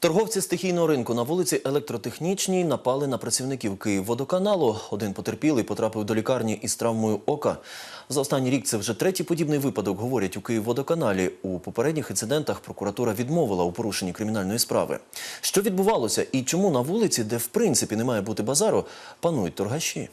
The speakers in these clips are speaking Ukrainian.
Торговці стихійного ринку на вулиці Електротехнічній напали на працівників Київводоканалу. Один потерпілий потрапив до лікарні із травмою ока. За останній рік це вже третій подібний випадок, говорять у Київводоканалі. У попередніх інцидентах прокуратура відмовила у порушенні кримінальної справи. Що відбувалося і чому на вулиці, де в принципі не має бути базару, панують торгаші?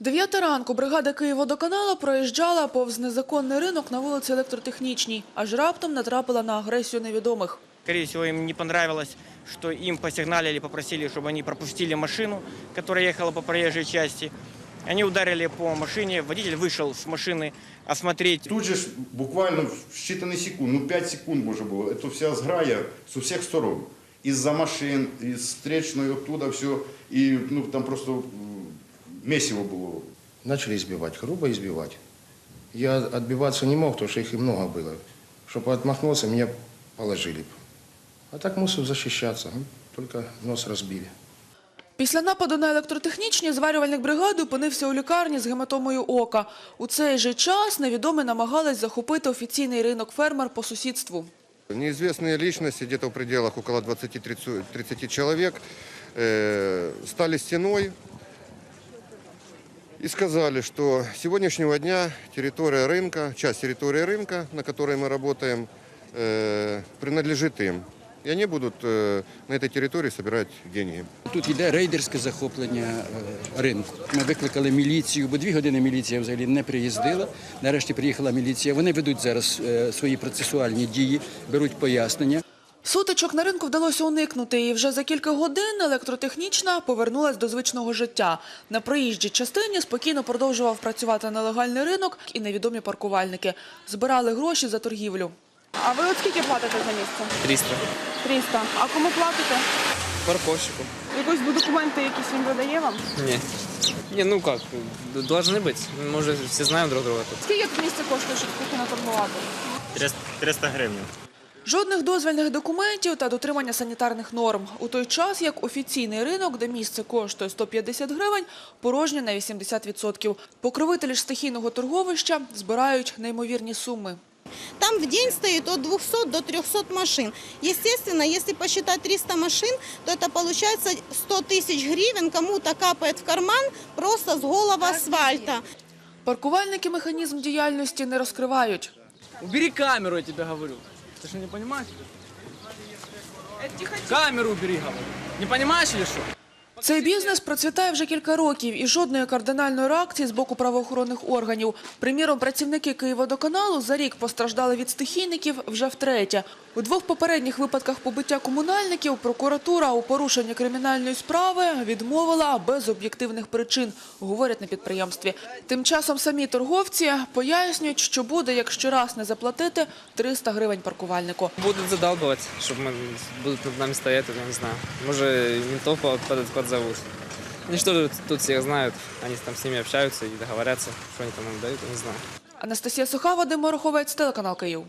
Дев'ята ранку бригада Київводоканала проїжджала повз незаконний ринок на вулиці Електротехнічній, аж раптом натрапила на агресію невідомих. Скорее всего, им не понравилось, что им посигналили, попросили, чтобы они пропустили машину, которая ехала по проезжей части. Они ударили по машине, водитель вышел с машины осмотреть Тут же ж буквально в считанные секунды, ну 5 секунд може було, это вся зграя з усіх сторон. Із-за машин, із встречної оттуда все, і ну, там просто м, месиво було. Начали избивать, грубо избивать. Я отбиваться не мог, потому что их и много было. Чтобы отмахнулся, меня положили. б. А так мусил защищаться. м, Только нос разбили. Після нападу на електротехнічні зварювальник бригади опинився у лікарні з гематомою ока. У цей же час невідомі намагались захопити офіційний ринок фермер по сусідству. Неизвестные личности, где-то в пределах около 20-30 30 человек, э, стали стеной и сказали, что с сегодняшнего дня территория рынка, часть территории рынка, на которой мы работаем, э, принадлежит им. И они будут э, на этой территории собирать деньги. Тут йде рейдерське захоплення е, ринку. Ми викликали міліцію, бо дві години міліція взагалі не приїздила. Нарешті приїхала міліція. Вони ведуть зараз е, свої процесуальні дії, беруть пояснення. Сутичок на ринку вдалося уникнути, і вже за кілька годин електротехнічна повернулась до звичного життя. На проїжджій частині спокійно продовжував працювати нелегальний ринок і невідомі паркувальники. Збирали гроші за торгівлю. А ви от скільки платите за місце? 300 300. А кому платите? парковщику. Якось бо документи якісь він видає вам? Не. Не, ну как, должны быть. Мы уже все знаем друг друга тут. Скільки тут місце коштує, щоб спокійно торгувати? 300 гривен. Жодних дозвільних документів та дотримання санітарних норм. У той час, як офіційний ринок, де місце коштує 150 гривень, порожнє на 80%. Покровителі ж стихійного торговища збирають неймовірні суми. Там в день стоит от 200 до 300 машин. Естественно, если посчитать 300 машин, то это получается 100 тысяч гривен кому-то капает в карман просто с голого асфальта. Паркувальники механізм діяльності не розкривають. Убери камеру, я тебе говорю. Ты что, не понимаешь? Камеру убери, говорю. Не понимаешь или что? Цей бізнес процвітає вже кілька років і жодної кардинальної реакції з боку правоохоронних органів. Приміром, працівники Києводоканалу за рік постраждали від стихійників вже втретє. У двох попередніх випадках побиття комунальників прокуратура у порушенні кримінальної справи відмовила без об'єктивних причин, говорять на підприємстві. Тим часом самі торговці пояснюють, що буде, якщо раз не заплатити 300 гривень паркувальнику. Будут задалбывать, чтобы мы будут над нами стоять, я не знаю. Может, ментов под, под, зовут. Они что тут всех знают, они там с ними общаются и договорятся, что они там им дают, я не знаю. Анастасія Суха, Вадим Мороховець, телеканал Київ.